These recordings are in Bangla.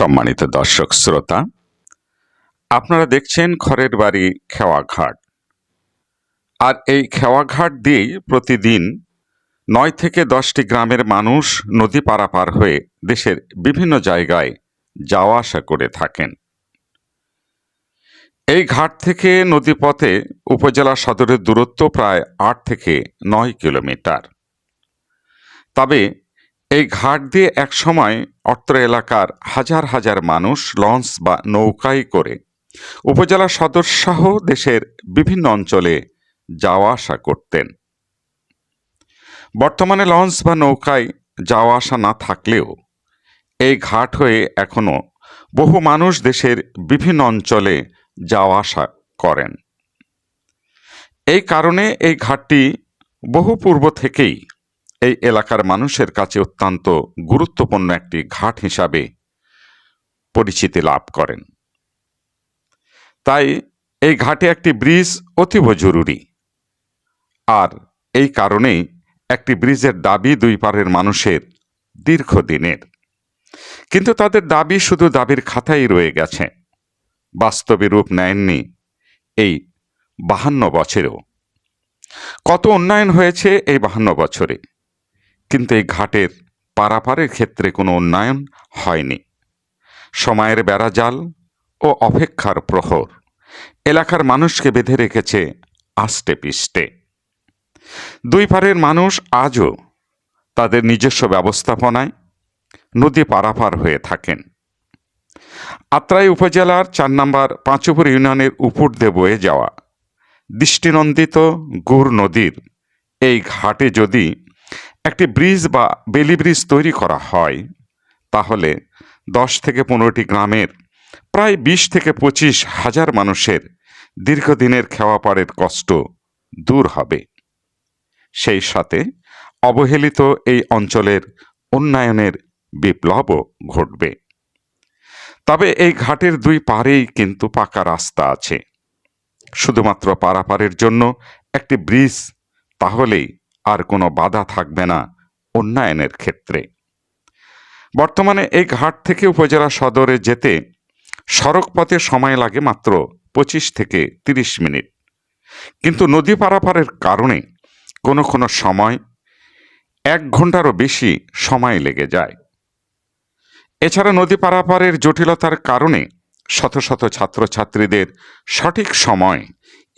সম্মানিত দর্শক শ্রোতা, আপনারা দেখছেন ঘরের বাড়ি খেওয়াঘাট। আর এই খেওয়াঘাট দিয়েই প্রতিদিন নয় থেকে দশটি গ্রামের মানুষ নদী পারাপার হয়ে দেশের বিভিন্ন জায়গায় যাওয়া আসা করে থাকেন। এই ঘাট থেকে নদীপথে উপজেলা সদরের দূরত্ব প্রায় আট থেকে নয় কিলোমিটার। তবে এই ঘাট দিয়ে একসময় অত্র এলাকার হাজার হাজার মানুষ লঞ্চ বা নৌকায় করে উপজেলা সদর সহ দেশের বিভিন্ন অঞ্চলে যাওয়া আসা করতেন। বর্তমানে লঞ্চ বা নৌকায় যাওয়া আসা না থাকলেও এই ঘাট হয়ে এখনও বহু মানুষ দেশের বিভিন্ন অঞ্চলে যাওয়া আসা করেন। এই কারণে এই ঘাটটি বহু পূর্ব থেকেই এই এলাকার মানুষের কাছে অত্যন্ত গুরুত্বপূর্ণ একটি ঘাট হিসাবে পরিচিতি লাভ করেন। তাই এই ঘাটে একটি ব্রিজ অতীব জরুরি। আর এই কারণেই একটি ব্রিজের দাবি দুই পারের মানুষের দীর্ঘদিনের। কিন্তু তাদের দাবি শুধু দাবির খাতাই রয়ে গেছে। বাস্তবে রূপ নেয়নি এই বাহান্ন বছরেও। কত উন্নয়ন হয়েছে এই বাহান্ন বছরে? কিন্তু এই ঘাটের পারাপারের ক্ষেত্রে কোনো উন্নয়ন হয়নি। সময়ের বেড়াজাল ও অপেক্ষার প্রহর। এলাকার মানুষকে বেঁধে রেখেছে আষ্টে পিষ্টে। দুই পারের মানুষ আজও তাদের নিজস্ব ব্যবস্থাপনায় নদী পারাপার হয়ে থাকেন। আত্রাই উপজেলার চার নম্বর পাঁচুপুর ইউনিয়নের উপর দিয়ে বয়ে যাওয়া দৃষ্টিনন্দিত গুড় নদীর এই ঘাটে যদি একটি ব্রিজ বা বেলি ব্রিজ তৈরি করা হয়, তাহলে দশ থেকে পনেরোটি গ্রামের প্রায় বিশ থেকে পঁচিশ হাজার মানুষের দীর্ঘদিনের খেওয়াপাড়ের কষ্ট দূর হবে। সেই সাথে অবহেলিত এই অঞ্চলের উন্নয়নের বিপ্লবও ঘটবে। তবে এই ঘাটের দুই পারেই কিন্তু পাকা রাস্তা আছে। শুধুমাত্র পারাপারের জন্য একটি ব্রিজ, তাহলেই আর কোনো বাধা থাকবে না উন্নয়নের ক্ষেত্রে। বর্তমানে এই ঘাট থেকে উপজেলা সদরে যেতে সড়ক পথে সময় লাগে মাত্র পঁচিশ থেকে তিরিশ মিনিট। কিন্তু নদী পারাপারের কারণে কোনো কোনো সময় এক ঘন্টারও বেশি সময় লেগে যায়। এছাড়া নদী পারাপারের জটিলতার কারণে শত শত ছাত্রছাত্রীদের সঠিক সময়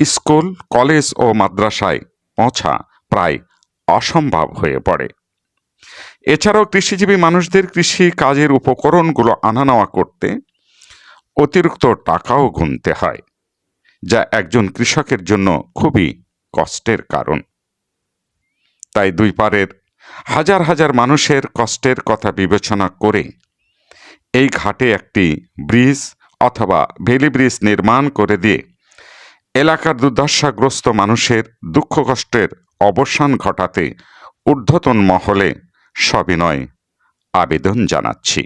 স্কুল, কলেজ ও মাদ্রাসায় পৌঁছা প্রায় অসম্ভব হয়ে পড়ে। এছাড়াও কৃষিজীবী মানুষদের কৃষি কাজের উপকরণগুলো আনা নেওয়া করতে অতিরিক্ত টাকাও গুনতে হয়, যা একজন কৃষকের জন্য খুবই কষ্টের কারণ। তাই দুই পারের হাজার হাজার মানুষের কষ্টের কথা বিবেচনা করে এই ঘাটে একটি ব্রিজ অথবা ভেলি ব্রিজ নির্মাণ করে দিয়ে এলাকার দুর্দশাগ্রস্ত মানুষের দুঃখ কষ্টের অবসান ঘটাতে ঊর্ধ্বতন মহলে সবিনয় আবেদন জানাচ্ছি।